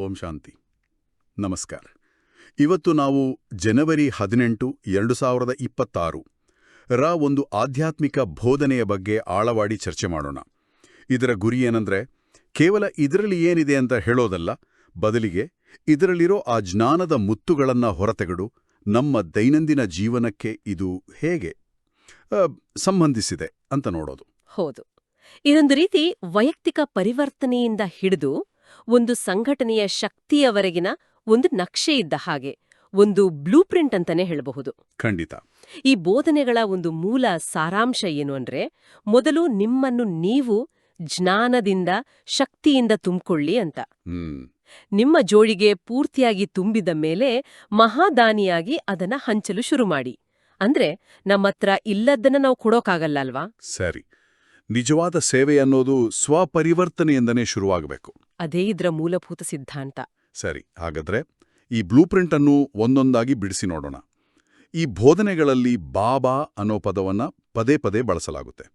ಓಂ ಶಾಂತಿ. ನಮಸ್ಕಾರ. ಇವತ್ತು ನಾವು ಜನವರಿ ಹದಿನೆಂಟು, ಎರಡು ಸಾವಿರದ ಇಪ್ಪತ್ತಾರು, ರ ಒಂದು ಆಧ್ಯಾತ್ಮಿಕ ಬೋಧನೆಯ ಬಗ್ಗೆ ಆಳವಾಡಿ ಚರ್ಚೆ ಮಾಡೋಣ. ಇದರ ಗುರಿ ಏನಂದ್ರೆ, ಕೇವಲ ಇದರಲ್ಲಿ ಏನಿದೆ ಅಂತ ಹೇಳೋದಲ್ಲ, ಬದಲಿಗೆ ಇದರಲ್ಲಿರೋ ಆ ಜ್ಞಾನದ ಮುತ್ತುಗಳನ್ನು ಹೊರತೆಗೆಡು ನಮ್ಮ ದೈನಂದಿನ ಜೀವನಕ್ಕೆ ಇದು ಹೇಗೆ ಸಂಬಂಧಿಸಿದೆ ಅಂತ ನೋಡೋದು. ಹೌದು. ಇದೊಂದು ರೀತಿ ವೈಯಕ್ತಿಕ ಪರಿವರ್ತನೆಯಿಂದ ಹಿಡಿದು ಒಂದು ಸಂಘಟನೆಯ ಶಕ್ತಿಯವರೆಗಿನ ಒಂದು ನಕ್ಷೆ ಇದ್ದ ಹಾಗೆ ಒಂದು ಬ್ಲೂ ಪ್ರಿಂಟ್ ಅಂತಾನೆ ಹೇಳಬಹುದು. ಖಂಡಿತ. ಈ ಬೋಧನೆಗಳ ಒಂದು ಮೂಲ ಸಾರಾಂಶ ಏನು ಅಂದ್ರೆ ಮೊದಲು ನಿಮ್ಮನ್ನು ನೀವು ಜ್ಞಾನದಿಂದ ಶಕ್ತಿಯಿಂದ ತುಂಬಿಕೊಳ್ಳಿ ಅಂತ. ನಿಮ್ಮ ಜೋಳಿಗೆ ಪೂರ್ತಿಯಾಗಿ ತುಂಬಿದ ಮೇಲೆ ಮಹಾದಾನಿಯಾಗಿ ಅದನ್ನ ಹಂಚಲು ಶುರು ಮಾಡಿ. ಅಂದ್ರೆ ನಮ್ಮತ್ರ ಇಲ್ಲದನ್ನ ನಾವು ಕೊಡೋಕಾಗಲ್ಲ ಅಲ್ವಾ? ಸರಿ. ನಿಜವಾದ ಸೇವೆ ಅನ್ನೋದು ಸ್ವಪರಿವರ್ತನೆಯಿಂದನೇ ಶುರುವಾಗಬೇಕು. ಅದೇ ಇದ್ರ ಮೂಲಭೂತ ಸಿದ್ಧಾಂತ. ಸರಿ ಹಾಗಾದ್ರೆ ಈ ಬ್ಲೂ ಪ್ರಿಂಟ್ ಅನ್ನು ಒಂದೊಂದಾಗಿ ಬಿಡಿಸಿ ನೋಡೋಣ. ಈ ಬೋಧನೆಗಳಲ್ಲಿ ಬಾಬಾ ಅನ್ನೋ ಪದವನ್ನ ಪದೇ ಪದೇ ಬಳಸಲಾಗುತ್ತೆ.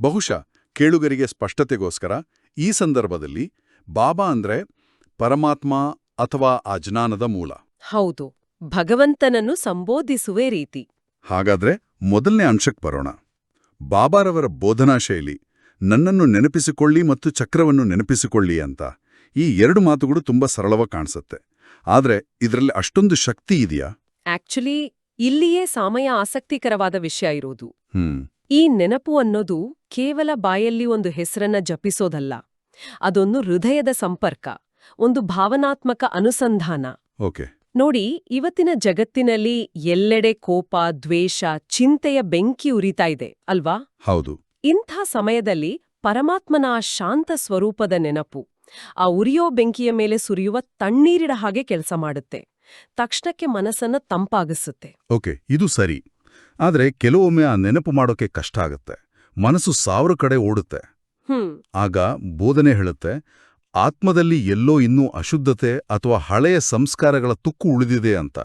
ಬಹುಶಃ ಕೇಳುಗರಿಗೆ ಸ್ಪಷ್ಟತೆಗೋಸ್ಕರ ಈ ಸಂದರ್ಭದಲ್ಲಿ ಬಾಬಾ ಅಂದ್ರೆ ಪರಮಾತ್ಮ ಅಥವಾ ಅಜ್ಞಾನದ ಮೂಲ. ಹೌದು ಭಗವಂತನನ್ನು ಸಂಬೋಧಿಸುವೆ ರೀತಿ. ಹಾಗಾದ್ರೆ ಮೊದಲನೇ ಅಂಶಕ್ಕೆ ಬರೋಣ. ಬಾಬಾರವರ ಬೋಧನಾ ಶೈಲಿ ನನ್ನನ್ನು ನೆನಪಿಸಿಕೊಳ್ಳಿ ಮತ್ತು ಚಕ್ರವನ್ನು ನೆನಪಿಸಿಕೊಳ್ಳಿ ಅಂತ. ಈ ಎರಡು ಮಾತುಗಳು ತುಂಬಾ ಸರಳವಾಗಿ ಕಾಣಿಸುತ್ತೆ. ಆದರೆ ಇದರಲ್ಲಿ ಅಷ್ಟೊಂದು ಶಕ್ತಿ ಇದೆಯಾ? ಆಕ್ಚುಲಿ ಇಲ್ಲಿಯೇ ಸಮಯ ಆಸಕ್ತಿಕರವಾದ ವಿಷಯ ಇರೋದು. ಹ್ಮ್. ಈ ನೆನಪು ಅನ್ನೋದು ಕೇವಲ ಬಾಯಲ್ಲಿ ಒಂದು ಹೆಸರನ್ನ ಜಪಿಸೋದಲ್ಲ. ಅದೊಂದು ಹೃದಯದ ಸಂಪರ್ಕ ಒಂದು ಭಾವನಾತ್ಮಕ ಅನುಸಂಧಾನ. ಓಕೆ. ನೋಡಿ ಇವತ್ತಿನ ಜಗತ್ತಿನಲ್ಲಿ ಎಲ್ಲೆಡೆ ಕೋಪ ದ್ವೇಷ ಚಿಂತೆಯ ಬೆಂಕಿ ಉರಿತಾ ಇದೆ ಅಲ್ವಾ? ಹೌದು. ಇಂಥ ಸಮಯದಲ್ಲಿ ಪರಮಾತ್ಮನ ಆ ಶಾಂತ ಸ್ವರೂಪದ ನೆನಪು ಆ ಉರಿಯೋ ಬೆಂಕಿಯ ಮೇಲೆ ಸುರಿಯುವ ತಣ್ಣೀರಿಡ ಹಾಗೆ ಕೆಲಸ ಮಾಡುತ್ತೆ. ತಕ್ಷಣಕ್ಕೆ ಮನಸ್ಸನ್ನ ತಂಪಾಗಿಸುತ್ತೆ. ಓಕೆ ಇದು ಸರಿ. ಆದರೆ ಕೆಲವೊಮ್ಮೆ ಆ ನೆನಪು ಮಾಡೋಕೆ ಕಷ್ಟ ಆಗುತ್ತೆ. ಮನಸ್ಸು ಸಾವಿರ ಕಡೆ ಓಡುತ್ತೆ. ಹ್ಮ್. ಆಗ ಬೋಧನೆ ಹೇಳುತ್ತೆ ಆತ್ಮದಲ್ಲಿ ಎಲ್ಲೋ ಇನ್ನೂ ಅಶುದ್ಧತೆ ಅಥವಾ ಹಳೆಯ ಸಂಸ್ಕಾರಗಳ ತುಕ್ಕು ಉಳಿದಿದೆ ಅಂತ.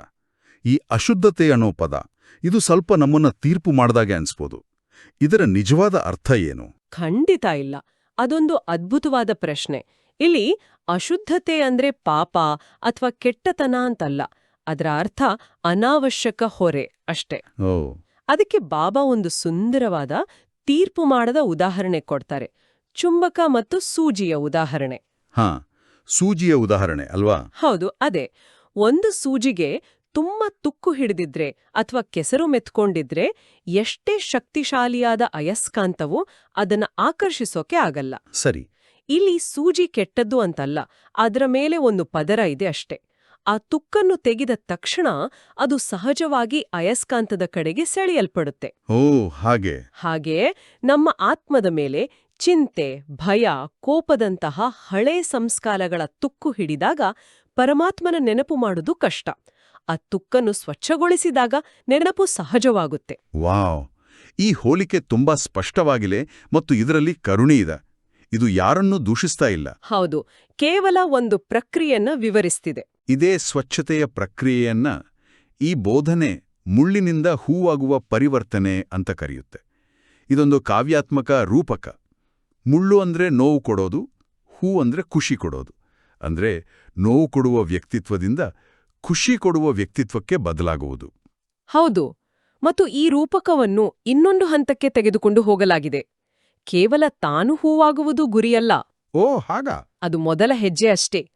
ಈ ಅಶುದ್ಧತೆ ಅನ್ನೋ ಪದ ಇದು ಸ್ವಲ್ಪ ನಮ್ಮನ್ನ ತೀರ್ಪು ಮಾಡ್ದಾಗೆ ಅನ್ಸ್ಬೋದು. ಇದರ ನಿಜವಾದ ಅರ್ಥ ಏನು? ಖಂಡಿತ ಇಲ್ಲ. ಅದೊಂದು ಅದ್ಭುತವಾದ ಪ್ರಶ್ನೆ. ಇಲ್ಲಿ ಅಶುದ್ಧತೆ ಅಂದ್ರೆ ಪಾಪ ಅಥವಾ ಕೆಟ್ಟತನ ಅಂತಲ್ಲ. ಅದರ ಅರ್ಥ ಅನಾವಶ್ಯಕ ಹೊರೆ ಅಷ್ಟೇ. ಅದಕ್ಕೆ ಬಾಬಾ ಒಂದು ಸುಂದರವಾದ ತೀರ್ಪು ಮಾಡದ ಉದಾಹರಣೆ ಕೊಡ್ತಾರೆ. ಚುಂಬಕ ಮತ್ತು ಸೂಜಿಯ ಉದಾಹರಣೆ. ಹಾ ಸೂಜಿಯ ಉದಾಹರಣೆ ಅಲ್ವಾ? ಹೌದು ಅದೇ. ಒಂದು ಸೂಜಿಗೆ ತುಂಬಾ ತುಕ್ಕು ಹಿಡಿದಿದ್ರೆ ಅಥವಾ ಕೆಸರು ಮೆತ್ಕೊಂಡಿದ್ರೆ ಎಷ್ಟೇ ಶಕ್ತಿಶಾಲಿಯಾದ ಅಯಸ್ಕಾಂತವು ಅದನ್ನ ಆಕರ್ಷಿಸೋಕೆ ಆಗಲ್ಲ. ಸರಿ. ಇಲ್ಲಿ ಸೂಜಿ ಕೆಟ್ಟದ್ದು ಅಂತಲ್ಲ ಅದರ ಮೇಲೆ ಒಂದು ಪದರ ಇದೆ ಅಷ್ಟೇ. ಆ ತುಕ್ಕನ್ನು ತೆಗೆದ ತಕ್ಷಣ ಅದು ಸಹಜವಾಗಿ ಅಯಸ್ಕಾಂತದ ಕಡೆಗೆ ಸೆಳೆಯಲ್ಪಡುತ್ತೆ. ಓ ಹಾಗೆ. ಹಾಗೆ ನಮ್ಮ ಆತ್ಮದ ಮೇಲೆ ಚಿಂತೆ ಭಯ ಕೋಪದಂತಹ ಹಳೇ ಸಂಸ್ಕಾರಗಳ ತುಕ್ಕು ಹಿಡಿದಾಗ ಪರಮಾತ್ಮನ ನೆನಪು ಮಾಡುವುದು ಕಷ್ಟ. ಆ ತುಕ್ಕನ್ನು ಸ್ವಚ್ಛಗೊಳಿಸಿದಾಗ ನೆನಪು ಸಹಜವಾಗುತ್ತೆ. ವಾವ್! ಈ ಹೋಲಿಕೆ ತುಂಬಾ ಸ್ಪಷ್ಟವಾಗಿದೆ ಮತ್ತು ಇದರಲ್ಲಿ ಕರುಣೆ ಇದೆ. ಇದು ಯಾರನ್ನೂ ದೂಷಿಸ್ತಾ ಇಲ್ಲ. ಹೌದು. ಕೇವಲ ಒಂದು ಪ್ರಕ್ರಿಯೆಯನ್ನ ವಿವರಿಸ್ತಿದೆ. ಇದೇ ಸ್ವಚ್ಛತೆಯ ಪ್ರಕ್ರಿಯೆಯನ್ನ ಈ ಬೋಧನೆ ಮುಳ್ಳಿನಿಂದ ಹೂವಾಗುವ ಪರಿವರ್ತನೆ ಅಂತ ಕರೆಯುತ್ತೆ. ಇದೊಂದು ಕಾವ್ಯಾತ್ಮಕ ರೂಪಕ. ಮುಳ್ಳು ಅಂದ್ರೆ ನೋವು ಕೊಡೋದು ಹೂ ಅಂದ್ರೆ ಖುಷಿ ಕೊಡೋದು. ಅಂದ್ರೆ ನೋವು ಕೊಡುವ ವ್ಯಕ್ತಿತ್ವದಿಂದ ಖುಷಿ ಕೊಡುವ ವ್ಯಕ್ತಿತ್ವಕ್ಕೆ ಬದಲಾಗುವುದು. ಹೌದು. ಮತ್ತು ಈ ರೂಪಕವನ್ನು ಇನ್ನೊಂದು ಹಂತಕ್ಕೆ ತೆಗೆದುಕೊಂಡು ಹೋಗಲಾಗಿದೆ. ಕೇವಲ ತಾನು ಹೂವಾಗುವುದು ಗುರಿಯಲ್ಲ. ಓ ಹಾಗ. ಅದು ಮೊದಲ ಹೆಜ್ಜೆ ಅಷ್ಟೇ.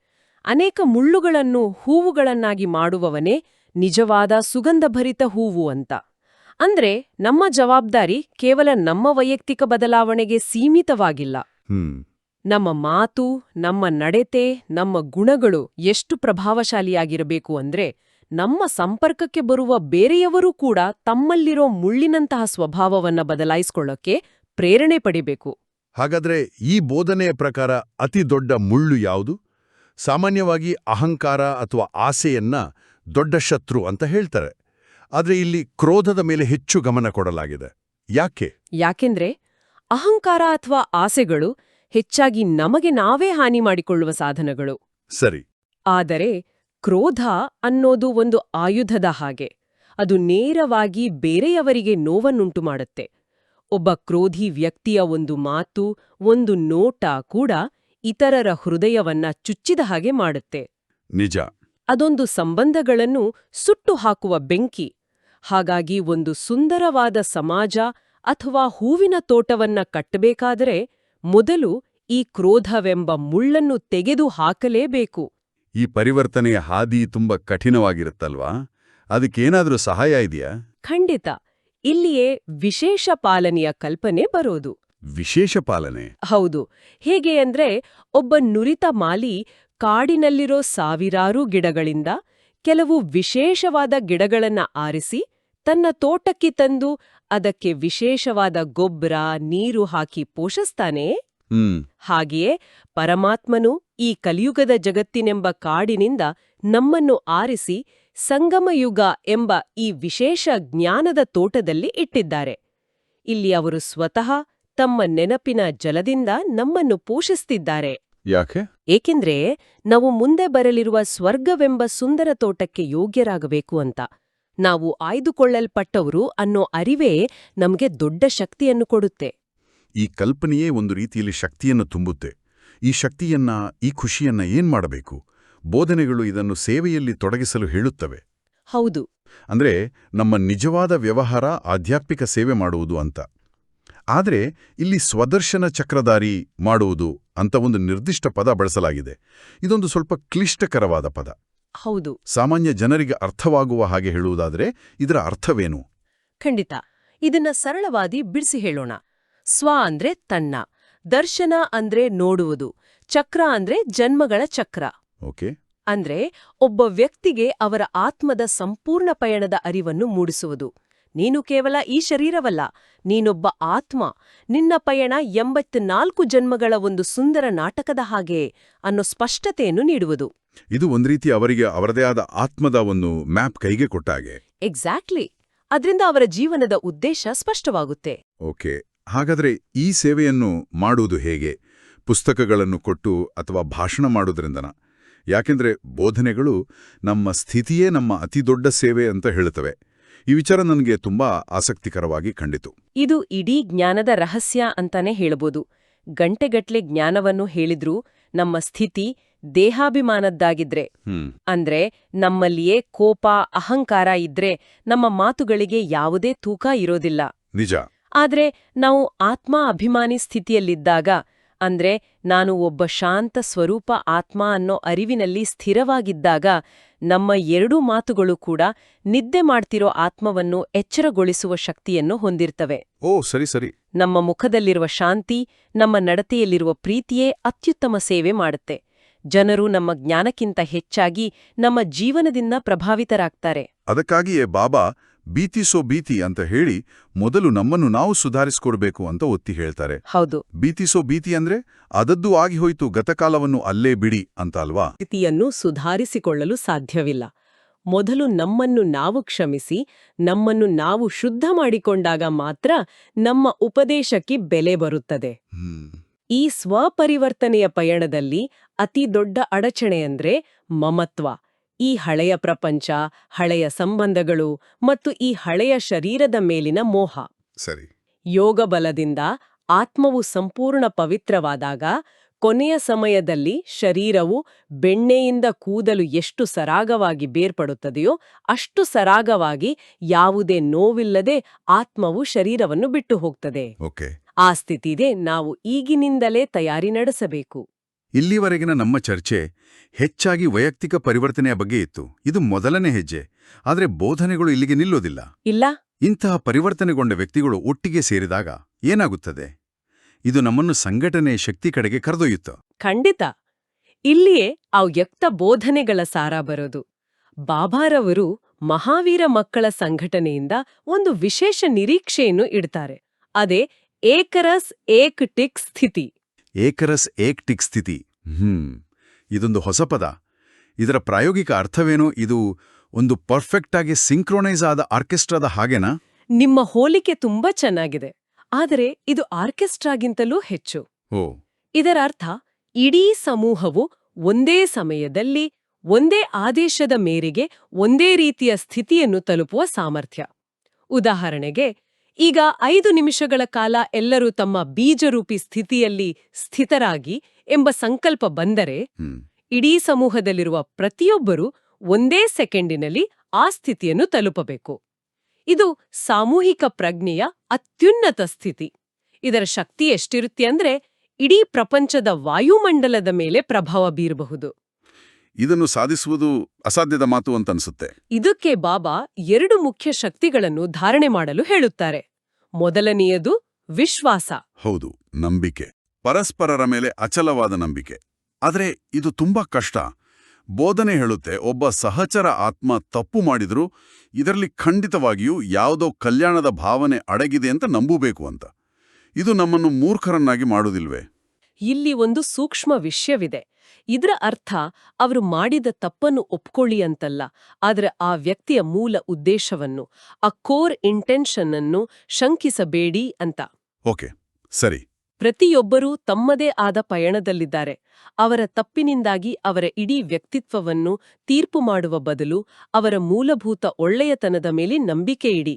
ಅನೇಕ ಮುಳ್ಳುಗಳನ್ನು ಹೂವುಗಳನ್ನಾಗಿ ಮಾಡುವವನೇ ನಿಜವಾದ ಸುಗಂಧಭರಿತ ಹೂವು ಅಂತ. ಅಂದ್ರೆ ನಮ್ಮ ಜವಾಬ್ದಾರಿ ಕೇವಲ ನಮ್ಮ ವೈಯಕ್ತಿಕ ಬದಲಾವಣೆಗೆ ಸೀಮಿತವಾಗಿಲ್ಲ. ನಮ್ಮ ಮಾತು ನಮ್ಮ ನಡೆತೆ ನಮ್ಮ ಗುಣಗಳು ಎಷ್ಟು ಪ್ರಭಾವಶಾಲಿಯಾಗಿರಬೇಕು ಅಂದ್ರೆ ನಮ್ಮ ಸಂಪರ್ಕಕ್ಕೆ ಬರುವ ಬೇರೆಯವರೂ ಕೂಡ ತಮ್ಮಲ್ಲಿರೋ ಮುಳ್ಳಿನಂತಹ ಸ್ವಭಾವವನ್ನ ಬದಲಾಯಿಸ್ಕೊಳ್ಳೋಕೆ ಪ್ರೇರಣೆ ಪಡಿಬೇಕು. ಹಾಗಾದ್ರೆ ಈ ಬೋಧನೆಯ ಪ್ರಕಾರ ಅತಿ ದೊಡ್ಡ ಮುಳ್ಳು ಯಾವುದು? ಸಾಮಾನ್ಯವಾಗಿ ಅಹಂಕಾರ ಅಥವಾ ಆಸೆಯನ್ನ ದೊಡ್ಡ ಶತ್ರು ಅಂತ ಹೇಳ್ತಾರೆ. ಆದ್ರೆ ಇಲ್ಲಿ ಕ್ರೋಧದ ಮೇಲೆ ಹೆಚ್ಚು ಗಮನ ಕೊಡಲಾಗಿದೆ. ಯಾಕೆ? ಯಾಕೆಂದ್ರೆ ಅಹಂಕಾರ ಅಥವಾ ಆಸೆಗಳು ಹೆಚ್ಚಾಗಿ ನಮಗೆ ನಾವೇ ಹಾನಿ ಮಾಡಿಕೊಳ್ಳುವ ಸಾಧನಗಳು. ಸರಿ. ಆದರೆ ಕ್ರೋಧ ಅನ್ನೋದು ಒಂದು ಆಯುಧದ ಹಾಗೆ. ಅದು ನೇರವಾಗಿ ಬೇರೆಯವರಿಗೆ ನೋವನ್ನುಂಟು ಮಾಡುತ್ತೆ. ಒಬ್ಬ ಕ್ರೋಧಿ ವ್ಯಕ್ತಿಯ ಒಂದು ಮಾತು ಒಂದು ನೋಟ ಕೂಡ ಇತರರ ಹೃದಯವನ್ನ ಚುಚ್ಚಿದ ಹಾಗೆ ಮಾಡುತ್ತೆ. ನಿಜ. ಅದೊಂದು ಸಂಬಂಧಗಳನ್ನು ಸುಟ್ಟು ಹಾಕುವ ಬೆಂಕಿ. ಹಾಗಾಗಿ ಒಂದು ಸುಂದರವಾದ ಸಮಾಜ ಅಥವಾ ಹೂವಿನ ತೋಟವನ್ನ ಕಟ್ಟಬೇಕಾದರೆ ಮೊದಲು ಈ ಕ್ರೋಧವೆಂಬ ಮುಳ್ಳನ್ನು ತೆಗೆದು ಹಾಕಲೇಬೇಕು. ಈ ಪರಿವರ್ತನೆಯ ಹಾದಿ ತುಂಬ ಕಠಿಣವಾಗಿರುತ್ತಲ್ವಾ? ಅದಕ್ಕೇನಾದ್ರೂ ಸಹಾಯ ಇದೆಯಾ? ಖಂಡಿತ. ಇಲ್ಲಿಯೇ ವಿಶೇಷ ಪಾಲನೆಯ ಕಲ್ಪನೆ ಬರೋದು. ವಿಶೇಷ ಪಾಲನೆ? ಹೌದು. ಹೇಗೆ ಅಂದ್ರೆ ಒಬ್ಬ ನುರಿತ ಮಾಲಿ ಕಾಡಿನಲ್ಲಿರೋ ಸಾವಿರಾರು ಗಿಡಗಳಿಂದ ಕೆಲವು ವಿಶೇಷವಾದ ಗಿಡಗಳನ್ನ ಆರಿಸಿ ತನ್ನ ತೋಟಕ್ಕೆ ತಂದು ಅದಕ್ಕೆ ವಿಶೇಷವಾದ ಗೊಬ್ಬರ ನೀರು ಹಾಕಿ ಪೋಷಿಸ್ತಾನೆ? ಹಾಗೆಯೇ ಪರಮಾತ್ಮನು ಈ ಕಲಿಯುಗದ ಜಗತ್ತಿನೆಂಬ ಕಾಡಿನಿಂದ ನಮ್ಮನ್ನು ಆರಿಸಿ ಸಂಗಮಯುಗ ಎಂಬ ಈ ವಿಶೇಷ ಜ್ಞಾನದ ತೋಟದಲ್ಲಿ ಇಟ್ಟಿದ್ದಾರೆ. ಇಲ್ಲಿ ಅವರು ಸ್ವತಃ ತಮ್ಮ ನೆನಪಿನ ಜಲದಿಂದ ನಮ್ಮನ್ನು ಪೋಷಿಸ್ತಿದ್ದಾರೆ. ಯಾಕೆ? ಏಕೆಂದ್ರೆ ನಾವು ಮುಂದೆ ಬರಲಿರುವ ಸ್ವರ್ಗವೆಂಬ ಸುಂದರ ತೋಟಕ್ಕೆ ಯೋಗ್ಯರಾಗಬೇಕು ಅಂತ. ನಾವು ಆಯ್ದುಕೊಳ್ಳಲ್ಪಟ್ಟವರು ಅನ್ನೋ ಅರಿವೇ ನಮಗೆ ದೊಡ್ಡ ಶಕ್ತಿಯನ್ನು ಕೊಡುತ್ತೆ. ಈ ಕಲ್ಪನೆಯೇ ಒಂದು ರೀತಿಯಲ್ಲಿ ಶಕ್ತಿಯನ್ನು ತುಂಬುತ್ತೆ. ಈ ಶಕ್ತಿಯನ್ನ ಈ ಖುಷಿಯನ್ನ ಏನ್ ಮಾಡಬೇಕು? ಬೋಧನೆಗಳು ಇದನ್ನು ಸೇವೆಯಲ್ಲಿ ತೊಡಗಿಸಲು ಹೇಳುತ್ತವೆ. ಹೌದು. ಅಂದ್ರೆ ನಮ್ಮ ನಿಜವಾದ ವ್ಯವಹಾರ ಆಧ್ಯಾತ್ಮಿಕ ಸೇವೆ ಮಾಡುವುದು ಅಂತ. ಆದರೆ ಇಲ್ಲಿ ಸ್ವದರ್ಶನ ಚಕ್ರಧಾರಿ ಮಾಡುವುದು ಅಂತ ಒಂದು ನಿರ್ದಿಷ್ಟ ಪದ ಬಳಸಲಾಗಿದೆ. ಇದೊಂದು ಸ್ವಲ್ಪ ಕ್ಲಿಷ್ಟಕರವಾದ ಪದ. ಹೌದು. ಸಾಮಾನ್ಯ ಜನರಿಗೆ ಅರ್ಥವಾಗುವ ಹಾಗೆ ಹೇಳುವುದಾದರೆ ಇದರ ಅರ್ಥವೇನು? ಖಂಡಿತ. ಇದನ್ನ ಸರಳವಾಗಿ ಬಿಡಿಸಿ ಹೇಳೋಣ. ಸ್ವ ಅಂದ್ರೆ ತನ್ನ ದರ್ಶನ ಅಂದ್ರೆ ನೋಡುವುದು ಚಕ್ರ ಅಂದ್ರೆ ಜನ್ಮಗಳ ಚಕ್ರ. ಓಕೆ. ಅಂದ್ರೆ ಒಬ್ಬ ವ್ಯಕ್ತಿಗೆ ಅವರ ಆತ್ಮದ ಸಂಪೂರ್ಣ ಪಯಣದ ಅರಿವನ್ನು ಮೂಡಿಸುವುದು. ನೀನು ಕೇವಲ ಈ ಶರೀರವಲ್ಲ ನೀನೊಬ್ಬ ಆತ್ಮ. ನಿನ್ನ ಪಯಣ ಎಂಬತ್ನಾಲ್ಕು ಜನ್ಮಗಳ ಒಂದು ಸುಂದರ ನಾಟಕದ ಹಾಗೆ ಅನ್ನೋ ಸ್ಪಷ್ಟತೆಯನ್ನು ನೀಡುವುದು. ಇದು ಒಂದು ರೀತಿ ಅವರಿಗೆ ಅವರದೇ ಆದ ಆತ್ಮದ ಒಂದು ಮ್ಯಾಪ್ ಕೈಗೆ ಕೊಟ್ಟಾಗೆ ಎಕ್ಸಾಕ್ಟ್ಲಿ ಅದರಿಂದ ಅವರ ಜೀವನದ ಉದ್ದೇಶ ಸ್ಪಷ್ಟವಾಗುತ್ತೆ. ಓಕೆ. ಹಾಗಾದ್ರೆ ಈ ಸೇವೆಯನ್ನು ಮಾಡುವುದು ಹೇಗೆ? ಪುಸ್ತಕಗಳನ್ನು ಕೊಟ್ಟು ಅಥವಾ ಭಾಷಣ ಮಾಡುವುದರಿಂದನ? ಯಾಕೆಂದ್ರೆ ಬೋಧನೆಗಳು ನಮ್ಮ ಸ್ಥಿತಿಯೇ ನಮ್ಮ ಅತಿದೊಡ್ಡ ಸೇವೆ ಅಂತ ಹೇಳುತ್ತವೆ. ಈ ವಿಚಾರ ನನಗೆ ತುಂಬಾ ಆಸಕ್ತಿಕರವಾಗಿ ಕಂಡಿತು. ಇದು ಇಡೀ ಜ್ಞಾನದ ರಹಸ್ಯ ಅಂತಾನೆ ಹೇಳಬಹುದು. ಗಂಟೆಗಟ್ಲೆ ಜ್ಞಾನವನ್ನು ಹೇಳಿದ್ರೂ ನಮ್ಮ ಸ್ಥಿತಿ ದೇಹಾಭಿಮಾನದ್ದಾಗಿದ್ರೆ ಅಂದ್ರೆ ನಮ್ಮಲ್ಲಿಯೇ ಕೋಪ ಅಹಂಕಾರ ಇದ್ರೆ ನಮ್ಮ ಮಾತುಗಳಿಗೆ ಯಾವುದೇ ತೂಕ ಇರೋದಿಲ್ಲ. ನಿಜ. ಆದ್ರೆ ನಾವು ಆತ್ಮ ಅಭಿಮಾನಿ ಸ್ಥಿತಿಯಲ್ಲಿದ್ದಾಗ ಅಂದ್ರೆ ನಾನು ಒಬ್ಬ ಶಾಂತ ಸ್ವರೂಪ ಆತ್ಮ ಅನ್ನೋ ಅರಿವಿನಲ್ಲಿ ಸ್ಥಿರವಾಗಿದ್ದಾಗ ನಮ್ಮ ಎರಡೂ ಮಾತುಗಳು ಕೂಡ ನಿದ್ದೆ ಮಾಡ್ತಿರೋ ಆತ್ಮವನ್ನು ಎಚ್ಚರಗೊಳಿಸುವ ಶಕ್ತಿಯನ್ನು ಹೊಂದಿರ್ತವೆ. ಓ ಸರಿ ಸರಿ. ನಮ್ಮ ಮುಖದಲ್ಲಿರುವ ಶಾಂತಿ ನಮ್ಮ ನಡತೆಯಲ್ಲಿರುವ ಪ್ರೀತಿಯೇ ಅತ್ಯುತ್ತಮ ಸೇವೆ ಮಾಡುತ್ತೆ. ಜನರು ನಮ್ಮ ಜ್ಞಾನಕ್ಕಿಂತ ಹೆಚ್ಚಾಗಿ ನಮ್ಮ ಜೀವನದಿಂದ ಪ್ರಭಾವಿತರಾಗ್ತಾರೆ. ಅದಕ್ಕಾಗಿಯೇ ಬಾಬಾ ಭೀತಿ ಸೋ ಭೀತಿ ಅಂತ ಹೇಳಿ ಮೊದಲು ನಮ್ಮನ್ನು ನಾವು ಸುಧಾರಿಸ್ಕೊಡ್ಬೇಕು ಅಂತ ಒತ್ತಿ ಹೇಳ್ತಾರೆ. ಹೌದು. ಬೀತಿಸೋ ಭೀತಿ ಅಂದ್ರೆ ಅದದ್ದು ಆಗಿ ಹೋಯಿತು ಗತಕಾಲವನ್ನು ಅಲ್ಲೇ ಬಿಡಿ ಅಂತ ಅಲ್ವಾ ಸ್ಥಿತಿಯನ್ನು ಸುಧಾರಿಸಿಕೊಳ್ಳಲು ಸಾಧ್ಯವಿಲ್ಲ. ಮೊದಲು ನಮ್ಮನ್ನು ನಾವು ಕ್ಷಮಿಸಿ ನಮ್ಮನ್ನು ನಾವು ಶುದ್ಧ ಮಾಡಿಕೊಂಡಾಗ ಮಾತ್ರ ನಮ್ಮ ಉಪದೇಶಕ್ಕೆ ಬೆಲೆ ಬರುತ್ತದೆ. ಈ ಸ್ವಪರಿವರ್ತನೆಯ ಪಯಣದಲ್ಲಿ ಅತಿ ದೊಡ್ಡ ಅಡಚಣೆಯಂದ್ರೆ ಮಮತ್ವ. ಈ ಹಳೆಯ ಪ್ರಪಂಚ ಹಳೆಯ ಸಂಬಂಧಗಳು ಮತ್ತು ಈ ಹಳೆಯ ಶರೀರದ ಮೇಲಿನ ಮೋಹ. ಸರಿ. ಯೋಗ ಬಲದಿಂದ ಆತ್ಮವು ಸಂಪೂರ್ಣ ಪವಿತ್ರವಾದಾಗ ಕೊನೆಯ ಸಮಯದಲ್ಲಿ ಶರೀರವು ಬೆಣ್ಣೆಯಿಂದ ಕೂದಲು ಎಷ್ಟು ಸರಾಗವಾಗಿ ಬೇರ್ಪಡುತ್ತದೆಯೋ ಅಷ್ಟು ಸರಾಗವಾಗಿ ಯಾವುದೇ ನೋವಿಲ್ಲದೆ ಆತ್ಮವು ಶರೀರವನ್ನು ಬಿಟ್ಟು ಹೋಗ್ತದೆ. ಆ ಸ್ಥಿತಿಗೆ ನಾವು ಈಗಿನಿಂದಲೇ ತಯಾರಿ ನಡೆಸಬೇಕು. ಇಲ್ಲಿವರೆಗಿನ ನಮ್ಮ ಚರ್ಚೆ ಹೆಚ್ಚಾಗಿ ವೈಯಕ್ತಿಕ ಪರಿವರ್ತನೆಯ ಬಗ್ಗೆ ಇತ್ತು. ಇದು ಮೊದಲನೇ ಹೆಜ್ಜೆ. ಆದರೆ ಬೋಧನೆಗಳು ಇಲ್ಲಿಗೆ ನಿಲ್ಲೋದಿಲ್ಲ. ಇಲ್ಲ. ಇಂತಹ ಪರಿವರ್ತನೆಗೊಂಡ ವ್ಯಕ್ತಿಗಳು ಒಟ್ಟಿಗೆ ಸೇರಿದಾಗ ಏನಾಗುತ್ತದೆ? ಇದು ನಮ್ಮನ್ನು ಸಂಘಟನೆಯ ಶಕ್ತಿ ಕಡೆಗೆ ಕರೆದೊಯ್ಯುತ್ತ. ಖಂಡಿತ. ಇಲ್ಲಿಯೇ ಆ ವ್ಯಕ್ತ ಬೋಧನೆಗಳ ಸಾರ ಬರೋದು. ಬಾಬಾರವರು ಮಹಾವೀರ ಮಕ್ಕಳ ಸಂಘಟನೆಯಿಂದ ಒಂದು ವಿಶೇಷ ನಿರೀಕ್ಷೆಯನ್ನು ಇಡ್ತಾರೆ. ಅದೇ ಏಕರಸ್ ಏಕ್ ಟಿಕ್ ಸ್ಥಿತಿ. ಏಕರಸ್ ಏಕ್ ಟಿಕ್ ಸ್ಥಿತಿ. ಹ್ಮ್. ಇದೊಂದು ಹೊಸ ಪದ. ಇದರ ಪ್ರಾಯೋಗಿಕ ಅರ್ಥವೇನೋ? ಇದು ಒಂದು ಪರ್ಫೆಕ್ಟ್ ಆಗಿ ಸಿಂಕ್ರೋನೈಸ್ ಆದ ಆರ್ಕೆಸ್ಟ್ರಾದ ಹಾಗೇನಾ? ನಿಮ್ಮ ಹೋಲಿಕೆ ತುಂಬಾ ಚೆನ್ನಾಗಿದೆ. ಆದರೆ ಇದು ಆರ್ಕೆಸ್ಟ್ರಾಗಿಂತಲೂ ಹೆಚ್ಚು. ಓ. ಇದರ ಅರ್ಥ ಇಡೀ ಸಮೂಹವು ಒಂದೇ ಸಮಯದಲ್ಲಿ ಒಂದೇ ಆದೇಶದ ಮೇರೆಗೆ ಒಂದೇ ರೀತಿಯ ಸ್ಥಿತಿಯನ್ನು ತಲುಪುವ ಸಾಮರ್ಥ್ಯ. ಉದಾಹರಣೆಗೆ ಈಗ ಐದು ನಿಮಿಷಗಳ ಕಾಲ ಎಲ್ಲರೂ ತಮ್ಮ ಬೀಜರೂಪಿ ಸ್ಥಿತಿಯಲ್ಲಿ ಸ್ಥಿತರಾಗಿ ಎಂಬ ಸಂಕಲ್ಪ ಬಂದರೆ ಇಡೀ ಸಮೂಹದಲ್ಲಿರುವ ಪ್ರತಿಯೊಬ್ಬರೂ ಒಂದೇ ಸೆಕೆಂಡಿನಲ್ಲಿ ಆ ಸ್ಥಿತಿಯನ್ನು ತಲುಪಬೇಕು. ಇದು ಸಾಮೂಹಿಕ ಪ್ರಜ್ಞೆಯ ಅತ್ಯುನ್ನತ ಸ್ಥಿತಿ. ಇದರ ಶಕ್ತಿ ಎಷ್ಟಿರುತ್ತೆ ಅಂದ್ರೆ ಇಡೀ ಪ್ರಪಂಚದ ವಾಯುಮಂಡಲದ ಮೇಲೆ ಪ್ರಭಾವ ಬೀರಬಹುದು. ಇದನ್ನು ಸಾಧಿಸುವುದು ಅಸಾಧ್ಯದ ಮಾತು ಅಂತ ಅನ್ಸುತ್ತೆ ಇದಕ್ಕೆ ಬಾಬಾ ಎರಡು ಮುಖ್ಯ ಶಕ್ತಿಗಳನ್ನು ಧಾರಣೆ ಮಾಡಲು ಹೇಳುತ್ತಾರೆ. ಮೊದಲನೆಯದು ವಿಶ್ವಾಸ. ಹೌದು ನಂಬಿಕೆ. ಪರಸ್ಪರರ ಮೇಲೆ ಅಚಲವಾದ ನಂಬಿಕೆ. ಆದರೆ ಇದು ತುಂಬಾ ಕಷ್ಟ. ಬೋಧನೆ ಹೇಳುತ್ತೆ ಒಬ್ಬ ಸಹಚರ ಆತ್ಮ ತಪ್ಪು ಮಾಡಿದರೂ ಇದರಲ್ಲಿ ಖಂಡಿತವಾಗಿಯೂ ಯಾವುದೋ ಕಲ್ಯಾಣದ ಭಾವನೆ ಅಡಗಿದೆ ಅಂತ ನಂಬಬೇಕು ಅಂತ. ಇದು ನಮ್ಮನ್ನು ಮೂರ್ಖರನ್ನಾಗಿ ಮಾಡುವುದಿಲ್ವೇ? ಇಲ್ಲಿ ಒಂದು ಸೂಕ್ಷ್ಮ ವಿಷಯವಿದೆ. ಇದರ ಅರ್ಥ ಅವರು ಮಾಡಿದ ತಪ್ಪನ್ನು ಒಪ್ಕೊಳ್ಳಿ ಅಂತಲ್ಲ ಆದರೆ ಆ ವ್ಯಕ್ತಿಯ ಮೂಲ ಉದ್ದೇಶವನ್ನು ಆ ಕೋರ್ ಇಂಟೆನ್ಷನ್ ಅನ್ನು ಶಂಕಿಸಬೇಡಿ ಅಂತ. ಓಕೆ ಸರಿ. ಪ್ರತಿಯೊಬ್ಬರೂ ತಮ್ಮದೇ ಆದ ಪಯಣದಲ್ಲಿದ್ದಾರೆ. ಅವರ ತಪ್ಪಿನಿಂದಾಗಿ ಅವರ ಇಡೀ ವ್ಯಕ್ತಿತ್ವವನ್ನು ತೀರ್ಪು ಮಾಡುವ ಬದಲು ಅವರ ಮೂಲಭೂತ ಒಳ್ಳೆಯತನದ ಮೇಲೆ ನಂಬಿಕೆ ಇಡಿ.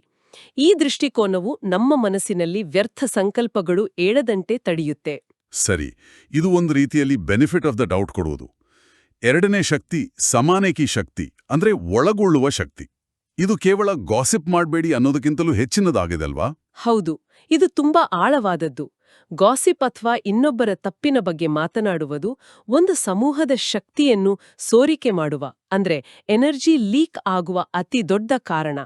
ಈ ದೃಷ್ಟಿಕೋನವು ನಮ್ಮ ಮನಸ್ಸಿನಲ್ಲಿ ವ್ಯರ್ಥ ಸಂಕಲ್ಪಗಳು ಏಳದಂತೆ ತಡೆಯುತ್ತೆ. ಸರಿ ಇದು ಒಂದು ರೀತಿಯಲ್ಲಿ ಬೆನಿಫಿಟ್ ಆಫ್ ದ ಡೌಟ್ ಕೊಡುವುದು. ಎರಡನೇ ಶಕ್ತಿ ಸಮಾನೇಕಿ ಶಕ್ತಿ ಅಂದ್ರೆ ಒಳಗೊಳ್ಳುವ ಶಕ್ತಿ. ಇದು ಕೇವಲ ಗಾಸಿಪ್ ಮಾಡಬೇಡಿ ಅನ್ನೋದಕ್ಕಿಂತಲೂ ಹೆಚ್ಚಿನದಾಗಿದೆಲ್ವಾ ಹೌದು ಇದು ತುಂಬಾ ಆಳವಾದದ್ದು. ಗಾಸಿಪ್ ಅಥವಾ ಇನ್ನೊಬ್ಬರ ತಪ್ಪಿನ ಬಗ್ಗೆ ಮಾತನಾಡುವುದು ಒಂದು ಸಮೂಹದ ಶಕ್ತಿಯನ್ನು ಸೋರಿಕೆ ಮಾಡುವ ಅಂದ್ರೆ ಎನರ್ಜಿ ಲೀಕ್ ಆಗುವ ಅತಿ ದೊಡ್ಡ ಕಾರಣ.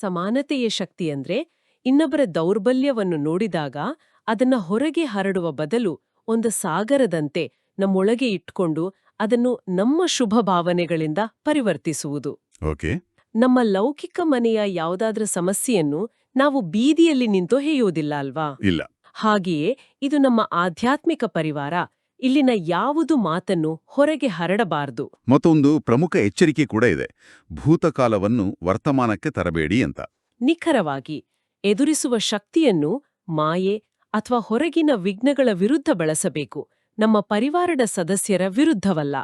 ಸಮಾನತೆಯ ಶಕ್ತಿ ಅಂದ್ರೆ ಇನ್ನೊಬ್ಬರ ದೌರ್ಬಲ್ಯವನ್ನು ನೋಡಿದಾಗ ಅದನ್ನ ಹೊರಗೆ ಹರಡುವ ಬದಲು ಒಂದು ಸಾಗರದಂತೆ ನಮ್ಮೊಳಗೆ ಇಟ್ಕೊಂಡು ಅದನ್ನು ನಮ್ಮ ಶುಭ ಭಾವನೆಗಳಿಂದ ಪರಿವರ್ತಿಸುವುದು. ಓಕೆ. ನಮ್ಮ ಲೌಕಿಕ ಮನೆಯ ಯಾವುದಾದ್ರೂ ಸಮಸ್ಯೆಯನ್ನು ನಾವು ಬೀದಿಯಲ್ಲಿ ನಿಂತು ಹೇಯುವುದಿಲ್ಲ ಅಲ್ವಾ? ಇಲ್ಲ. ಹಾಗೆಯೇ ಇದು ನಮ್ಮ ಆಧ್ಯಾತ್ಮಿಕ ಪರಿವಾರ. ಇಲ್ಲಿನ ಯಾವುದು ಮಾತನ್ನು ಹೊರಗೆ ಹರಡಬಾರದು. ಮತ್ತೊಂದು ಪ್ರಮುಖ ಎಚ್ಚರಿಕೆ ಕೂಡ ಇದೆ. ಭೂತಕಾಲವನ್ನು ವರ್ತಮಾನಕ್ಕೆ ತರಬೇಡಿ ಅಂತ. ನಿಖರವಾಗಿ ಎದುರಿಸುವ ಶಕ್ತಿಯನ್ನು ಮಾಯೆ ಅಥವಾ ಹೊರಗಿನ ವಿಘ್ನಗಳ ವಿರುದ್ಧ ಬಳಸಬೇಕು. ನಮ್ಮ ಪರಿವಾರದ ಸದಸ್ಯರ ವಿರುದ್ಧವಲ್ಲ.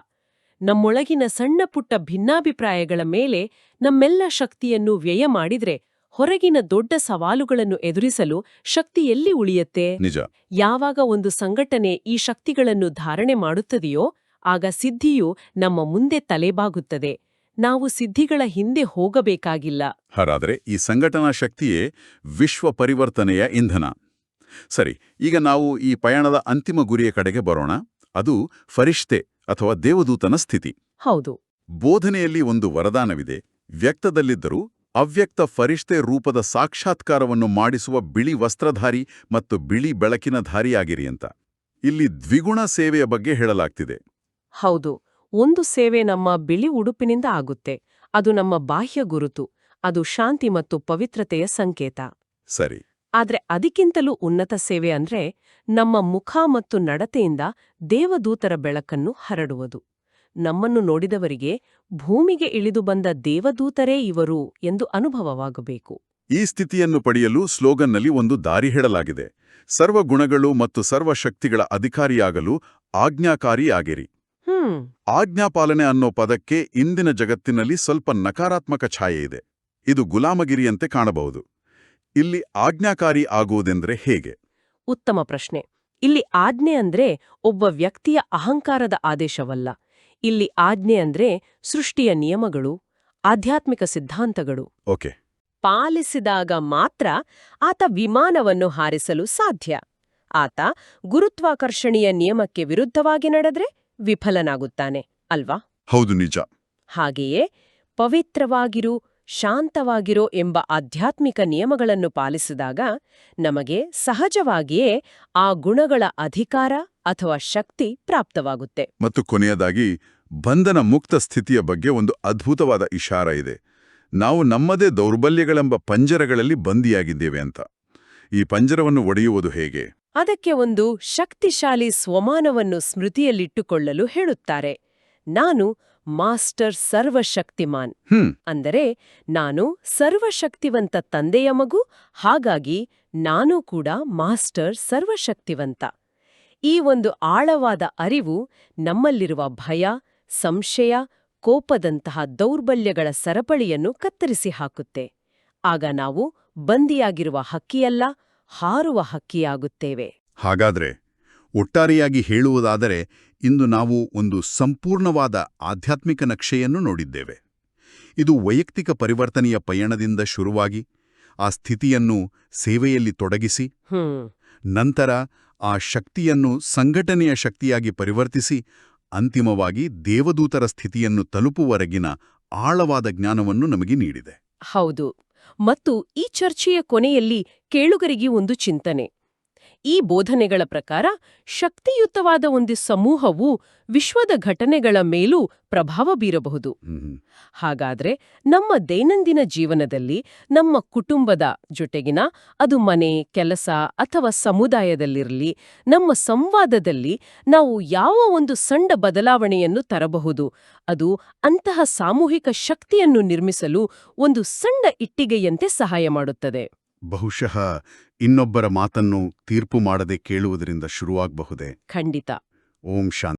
ನಮ್ಮೊಳಗಿನ ಸಣ್ಣ ಪುಟ್ಟ ಭಿನ್ನಾಭಿಪ್ರಾಯಗಳ ಮೇಲೆ ನಮ್ಮೆಲ್ಲ ಶಕ್ತಿಯನ್ನು ವ್ಯಯ ಮಾಡಿದ್ರೆ ಹೊರಗಿನ ದೊಡ್ಡ ಸವಾಲುಗಳನ್ನು ಎದುರಿಸಲು ಶಕ್ತಿ ಎಲ್ಲಿ ಉಳಿಯತ್ತೆ? ನಿಜ. ಯಾವಾಗ ಒಂದು ಸಂಘಟನೆ ಈ ಶಕ್ತಿಗಳನ್ನು ಧಾರಣೆ ಮಾಡುತ್ತದೆಯೋ ಆಗ ಸಿದ್ಧಿಯು ನಮ್ಮ ಮುಂದೆ ತಲೆಬಾಗುತ್ತದೆ. ನಾವು ಸಿದ್ಧಿಗಳ ಹಿಂದೆ ಹೋಗಬೇಕಾಗಿಲ್ಲ. ಹಾಗಾದರೆ ಈ ಸಂಘಟನಾ ಶಕ್ತಿಯೇ ವಿಶ್ವ ಪರಿವರ್ತನೆಯ ಇಂಧನ. ಸರಿ ಈಗ ನಾವು ಈ ಪಯಣದ ಅಂತಿಮ ಗುರಿಯ ಕಡೆಗೆ ಬರೋಣ. ಅದು ಫರಿಷ್ತೆ ಅಥವಾ ದೇವದೂತನ ಸ್ಥಿತಿ. ಹೌದು. ಬೋಧನೆಯಲ್ಲಿ ಒಂದು ವರದಾನವಿದೆ. ವ್ಯಕ್ತದಲ್ಲಿದ್ದರೂ ಅವ್ಯಕ್ತ ಫರಿಷ್ತೆ ರೂಪದ ಸಾಕ್ಷಾತ್ಕಾರವನ್ನು ಮಾಡಿಸುವ ಬಿಳಿ ವಸ್ತ್ರಧಾರಿ ಮತ್ತು ಬಿಳಿ ಬೆಳಕಿನ ಧಾರಿಯಾಗಿರಿ ಅಂತ. ಇಲ್ಲಿ ದ್ವಿಗುಣ ಸೇವೆಯ ಬಗ್ಗೆ ಹೇಳಲಾಗ್ತಿದೆ. ಹೌದು. ಒಂದು ಸೇವೆ ನಮ್ಮ ಬಿಳಿ ಉಡುಪಿನಿಂದ ಆಗುತ್ತೆ. ಅದು ನಮ್ಮ ಬಾಹ್ಯ ಗುರುತು. ಅದು ಶಾಂತಿ ಮತ್ತು ಪವಿತ್ರತೆಯ ಸಂಕೇತ. ಸರಿ. ಆದ್ರೆ ಅದಕ್ಕಿಂತಲೂ ಉನ್ನತ ಸೇವೆ ಅಂದ್ರೆ ನಮ್ಮ ಮುಖ ಮತ್ತು ನಡತೆಯಿಂದ ದೇವದೂತರ ಬೆಳಕನ್ನು ಹರಡುವುದು. ನಮ್ಮನ್ನು ನೋಡಿದವರಿಗೆ ಭೂಮಿಗೆ ಇಳಿದು ಬಂದ ದೇವದೂತರೇ ಇವರು ಎಂದು ಅನುಭವವಾಗಬೇಕು. ಈ ಸ್ಥಿತಿಯನ್ನು ಪಡೆಯಲು ಸ್ಲೋಗನ್ನಲ್ಲಿ ಒಂದು ದಾರಿ ಹೇಳಲಾಗಿದೆ. ಸರ್ವ ಗುಣಗಳು ಮತ್ತು ಸರ್ವ ಶಕ್ತಿಗಳ ಅಧಿಕಾರಿಯಾಗಲು ಆಜ್ಞಾಕಾರಿಯಾಗಿರಿ. ಹ್ಮ್. ಆಜ್ಞಾಪಾಲನೆ ಅನ್ನೋ ಪದಕ್ಕೆ ಇಂದಿನ ಜಗತ್ತಿನಲ್ಲಿ ಸ್ವಲ್ಪ ನಕಾರಾತ್ಮಕ ಛಾಯೆ ಇದೆ. ಇದು ಗುಲಾಮಗಿರಿಯಂತೆ ಕಾಣಬಹುದು. ಇಲ್ಲಿ ಆಜ್ಞಾಕಾರಿ ಆಗುವುದೆಂದ್ರೆ ಹೇಗೆ? ಉತ್ತಮ ಪ್ರಶ್ನೆ. ಇಲ್ಲಿ ಆಜ್ಞೆ ಅಂದ್ರೆ ಒಬ್ಬ ವ್ಯಕ್ತಿಯ ಅಹಂಕಾರದ ಆದೇಶವಲ್ಲ. ಇಲ್ಲಿ ಆಜ್ಞೆ ಅಂದ್ರೆ ಸೃಷ್ಟಿಯ ನಿಯಮಗಳು ಆಧ್ಯಾತ್ಮಿಕ ಸಿದ್ಧಾಂತಗಳು. ಓಕೆ. ಪಾಲಿಸಿದಾಗ ಮಾತ್ರ ಆತ ವಿಮಾನವನ್ನು ಹಾರಿಸಲು ಸಾಧ್ಯ. ಆತ ಗುರುತ್ವಾಕರ್ಷಣೀಯ ನಿಯಮಕ್ಕೆ ವಿರುದ್ಧವಾಗಿ ನಡೆದ್ರೆ ವಿಫಲನಾಗುತ್ತಾನೆ ಅಲ್ವಾ? ಹೌದು ನಿಜ. ಹಾಗೆಯೇ ಪವಿತ್ರವಾಗಿರು ಶಾಂತವಾಗಿರೋ ಎಂಬ ಆಧ್ಯಾತ್ಮಿಕ ನಿಯಮಗಳನ್ನು ಪಾಲಿಸಿದಾಗ ನಮಗೆ ಸಹಜವಾಗಿಯೇ ಆ ಗುಣಗಳ ಅಧಿಕಾರ ಅಥವಾ ಶಕ್ತಿ ಪ್ರಾಪ್ತವಾಗುತ್ತೆ. ಮತ್ತು ಕೊನೆಯದಾಗಿ ಬಂಧನ ಮುಕ್ತ ಸ್ಥಿತಿಯ ಬಗ್ಗೆ ಒಂದು ಅದ್ಭುತವಾದ ಇಶಾರ ಇದೆ. ನಾವು ನಮ್ಮದೇ ದೌರ್ಬಲ್ಯಗಳೆಂಬ ಪಂಜರಗಳಲ್ಲಿ ಬಂದಿಯಾಗಿದ್ದೇವೆ ಅಂತ. ಈ ಪಂಜರವನ್ನು ಒಡೆಯುವುದು ಹೇಗೆ? ಅದಕ್ಕೆ ಒಂದು ಶಕ್ತಿಶಾಲಿ ಸ್ವಮಾನವನ್ನು ಸ್ಮೃತಿಯಲ್ಲಿಟ್ಟುಕೊಳ್ಳಲು ಹೇಳುತ್ತಾರೆ. ನಾನು ಮಾಸ್ಟರ್ ಸರ್ವಶಕ್ತಿಮಾನ್. ಅಂದರೆ ನಾನು ಸರ್ವಶಕ್ತಿವಂತ ತಂದೆಯ ಮಗು ಹಾಗಾಗಿ ನಾನು ಕೂಡ ಮಾಸ್ಟರ್ ಸರ್ವಶಕ್ತಿವಂತ. ಈ ಒಂದು ಆಳವಾದ ಅರಿವು ನಮ್ಮಲ್ಲಿರುವ ಭಯ ಸಂಶಯ ಕೋಪದಂತಹ ದೌರ್ಬಲ್ಯಗಳ ಸರಪಳಿಯನ್ನು ಕತ್ತರಿಸಿ ಹಾಕುತ್ತೆ. ಆಗ ನಾವು ಬಂದಿಯಾಗಿರುವ ಹಕ್ಕಿಯಲ್ಲ ಹಾರುವ ಹಕ್ಕಿಯಾಗುತ್ತೇವೆ. ಹಾಗಾದ್ರೆ ಒಟ್ಟಾರೆಯಾಗಿ ಹೇಳುವುದಾದರೆ ಇಂದು ನಾವು ಒಂದು ಸಂಪೂರ್ಣವಾದ ಆಧ್ಯಾತ್ಮಿಕ ನಕ್ಷೆಯನ್ನು ನೋಡಿದ್ದೇವೆ. ಇದು ವೈಯಕ್ತಿಕ ಪರಿವರ್ತನೆಯ ಪಯಣದಿಂದ ಶುರುವಾಗಿ ಆ ಸ್ಥಿತಿಯನ್ನು ಸೇವೆಯಲ್ಲಿ ತೊಡಗಿಸಿ ನಂತರ ಆ ಶಕ್ತಿಯನ್ನು ಸಂಘಟನೆಯ ಶಕ್ತಿಯಾಗಿ ಪರಿವರ್ತಿಸಿ ಅಂತಿಮವಾಗಿ ದೇವದೂತರ ಸ್ಥಿತಿಯನ್ನು ತಲುಪುವವರೆಗಿನ ಆಳವಾದ ಜ್ಞಾನವನ್ನು ನಮಗೆ ನೀಡಿದೆ. ಹೌದು. ಮತ್ತು ಈ ಚರ್ಚೆಯ ಕೊನೆಯಲ್ಲಿ ಕೇಳುಗರಿಗೆ ಒಂದು ಚಿಂತನೆ. ಈ ಬೋಧನೆಗಳ ಪ್ರಕಾರ ಶಕ್ತಿಯುತವಾದ ಒಂದು ಸಮೂಹವು ವಿಶ್ವದ ಘಟನೆಗಳ ಮೇಲೂ ಪ್ರಭಾವ ಬೀರಬಹುದು. ಹಾಗಾದ್ರೆ ನಮ್ಮ ದೈನಂದಿನ ಜೀವನದಲ್ಲಿ ನಮ್ಮ ಕುಟುಂಬದ ಜೊತೆಗಿನ ಅದು ಮನೆ ಕೆಲಸ ಅಥವಾ ಸಮುದಾಯದಲ್ಲಿರಲಿ ನಮ್ಮ ಸಂವಾದದಲ್ಲಿ ನಾವು ಯಾವ ಒಂದು ಸಣ್ಣ ಬದಲಾವಣೆಯನ್ನು ತರಬಹುದು ಅದು ಅಂತಹ ಸಾಮೂಹಿಕ ಶಕ್ತಿಯನ್ನು ನಿರ್ಮಿಸಲು ಒಂದು ಸಣ್ಣ ಇಟ್ಟಿಗೆಯಂತೆ ಸಹಾಯ ಮಾಡುತ್ತದೆ ಬಹುಶಃ ಇನ್ನೊಬ್ಬರ ಮಾತನ್ನು ತೀರ್ಪು ಮಾಡದೆ ಕೇಳುವುದರಿಂದ ಶುರುವಾಗಬಹುದೇ? ಖಂಡಿತ. ಓಂ ಶಾಂತಿ.